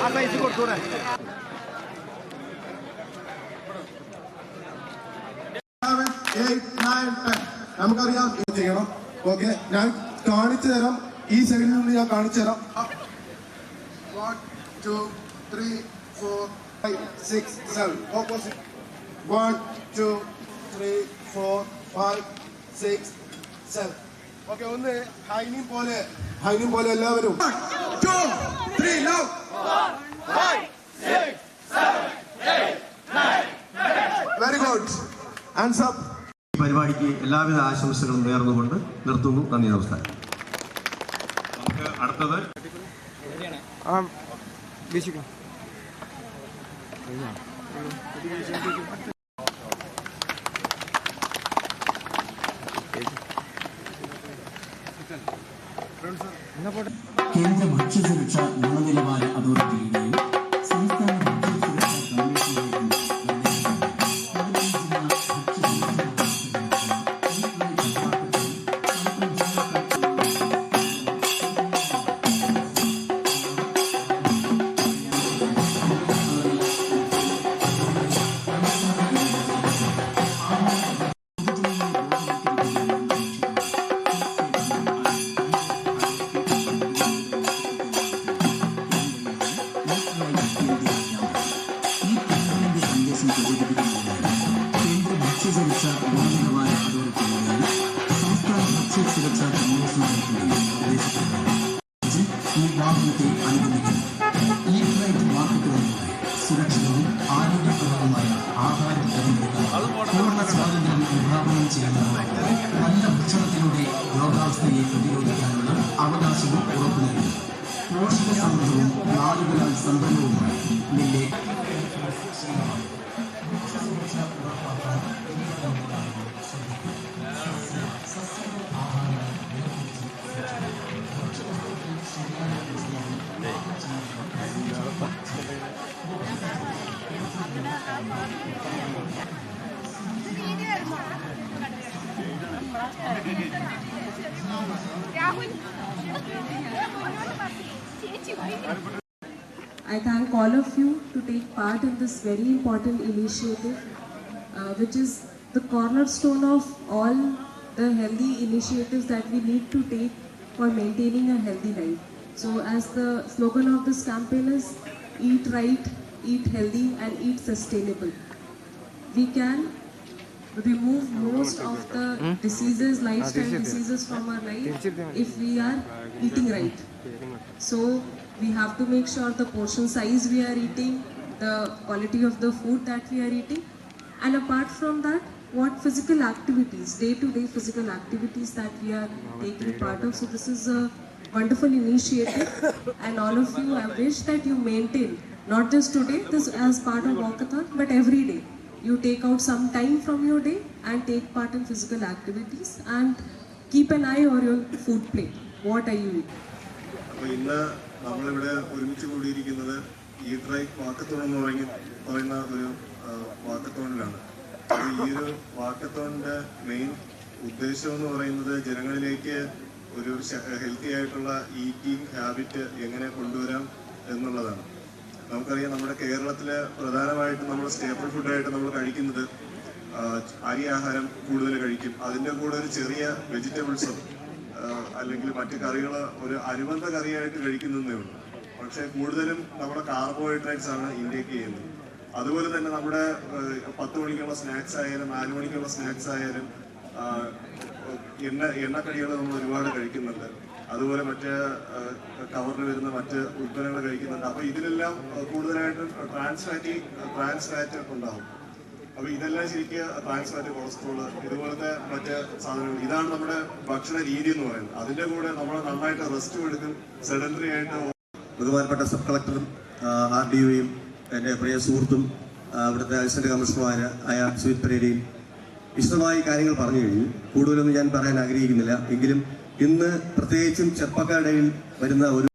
ആ സൈസ് കൊടുത്തൂടെ നമുക്കറിയാം ചെയ്യണം. ഓക്കെ. ഞാൻ കാണിച്ചു തരാം. ഈ സൈഡിൽ നിന്ന് ഞാൻ കാണിച്ചു തരാം. One two three four five six seven opposite one two three four five six seven okay ഒന്ന് ഹൈനിയും പോലെ ഹൈനിയും പോലെ എല്ലാവരും. Two three love very good answer പരിപാടിക്ക് എല്ലാവിധ ആശംസകളും നേർന്നുകൊണ്ട് നിർത്തുന്നു. നന്ദി നമസ്കാരം. നമുക്ക് അടുത്തത്. ആ വീശിക്കാം കേന്ദ്ര ഭക്ഷ്യസുരക്ഷ ഗുണനിലവാര അതോറിറ്റിയുടെയും കേന്ദ്ര ഭക്ഷ്യസുരക്ഷ ഗുണനിലവാര അതോറിറ്റിയുടെയും സംസ്ഥാന ഭക്ഷ്യസുരക്ഷാ കമ്മീഷനുകളുടെയും നിർദ്ദേശപ്രകാരം ഈ വാഹനത്തെ അനുബന്ധിക്കുന്നു ഈ ഫ്ലൈറ്റ് മാർക്കറ്റുകളിലൂടെ സുരക്ഷിതവും ആരോഗ്യപ്രദവുമായ ആഹാരം തിരഞ്ഞെടുക്കാൻ പൂർണ സ്വാതന്ത്ര്യം വിഭാവനം ചെയ്യുന്നതോടെ നല്ല ഭക്ഷണത്തിലൂടെ രോഗാവസ്ഥയെ പ്രതിരോധിക്കാനുള്ള അവകാശവും ഉറപ്പു നൽകുന്നു പോഷക സമൃദ്ധവും നാടുകളാൽ സമ്പന്നവുമായ I thank all of you to take part in this very important initiative, uh, which is the cornerstone of all the healthy initiatives that we need to take for maintaining a healthy life. So, as the slogan of this campaign is eat right, eat healthy, and eat sustainable. We can remove most of the hmm? diseases, lifestyle diseases from our life if we are eating right. So we have to make sure the portion size we are eating, the quality of the food that we are eating, and apart from that, what physical activities, day-to-day physical activities that we are taking part of. So this is a wonderful initiative, and all of you, I wish that you maintain not just today, this as part of walkathon, but every day. You take out some time from your day and take part in physical activities and keep an eye on your food plate. What are you eating? അപ്പൊ ഇന്ന് നമ്മളിവിടെ ഒരുമിച്ച് കൂടിയിരിക്കുന്നത് ഈ ട്രൈക്ക് walkathon എന്ന് പറയുന്ന പറയുന്ന ഒരു വാക്കത്തോണിലാണ് അപ്പൊ ഈ ഒരു വാക്കത്തോണിന്റെ മെയിൻ ഉദ്ദേശം എന്ന് പറയുന്നത് ജനങ്ങളിലേക്ക് ഒരു ഹെൽത്തി ആയിട്ടുള്ള ഈറ്റിംഗ് ഹാബിറ്റ് എങ്ങനെ കൊണ്ടുവരാം എന്നുള്ളതാണ് നമുക്കറിയാം നമ്മുടെ കേരളത്തിലെ പ്രധാനമായിട്ട് നമ്മൾ സ്റ്റേപ്പിൾ ഫുഡായിട്ട് നമ്മൾ കഴിക്കുന്നത് അരി ആഹാരം കൂടുതൽ കഴിക്കും. അതിന്റെ കൂടെ ഒരു ചെറിയ വെജിറ്റബിൾസും അല്ലെങ്കിൽ മറ്റു കറികൾ ഒരു അനുബന്ധ കറിയായിട്ട് കഴിക്കുന്നതേ ഉള്ളൂ. പക്ഷെ കൂടുതലും നമ്മുടെ കാർബോഹൈഡ്രേറ്റ്സ് ആണ് ഇൻടേക്ക് ചെയ്യുന്നത്. അതുപോലെ തന്നെ നമ്മുടെ പത്ത് മണിക്കുള്ള സ്നാക്സ് ആയാലും നാല് മണിക്കുള്ള സ്നാക്സ് ആയാലും എണ്ണ എണ്ണക്കടികൾ നമ്മൾ ഒരുപാട് കഴിക്കുന്നുണ്ട്. അതുപോലെ മറ്റ് കവറിൽ വരുന്ന മറ്റ് ഉൽപ്പന്നങ്ങൾ കഴിക്കുന്നുണ്ട്. അപ്പൊ ഇതിലെല്ലാം കൂടുതലായിട്ടും ട്രാൻസ് ഫാറ്റി ട്രാൻസ് ഫാറ്റ് ഉണ്ടാവും. അപ്പൊ ഇതെല്ലാം ശരിക്കും ട്രാൻസ് ഫാറ്റ് കൊളസ്ട്രോൾ ഇതുപോലത്തെ മറ്റ് സാധനങ്ങൾ. ഇതാണ് നമ്മുടെ ഭക്ഷണ രീതി എന്ന് പറയുന്നത്. അതിന്റെ കൂടെ നമ്മൾ നന്നായിട്ട് റെസ്റ്റ് എടുക്കും സെഡൻഡറി ആയിട്ട് ബഹുമാനപ്പെട്ട സബ് കളക്ടറും ആർ ഡി ഒയും എന്റെ പ്രിയ സുഹൃത്തും ഇവിടുത്തെ അസിസ്റ്റന്റ് കമ്മീഷണറുമായ അയാൾ സുജിത് പരേരയും വിശദമായി കാര്യങ്ങൾ പറഞ്ഞു കഴിഞ്ഞു. കൂടുതലൊന്നും ഞാൻ പറയാൻ ആഗ്രഹിക്കുന്നില്ല. എങ്കിലും ഇന്ന് പ്രത്യേകിച്ചും ചെറുപ്പക്കാരുടെ വരുന്ന ഒരു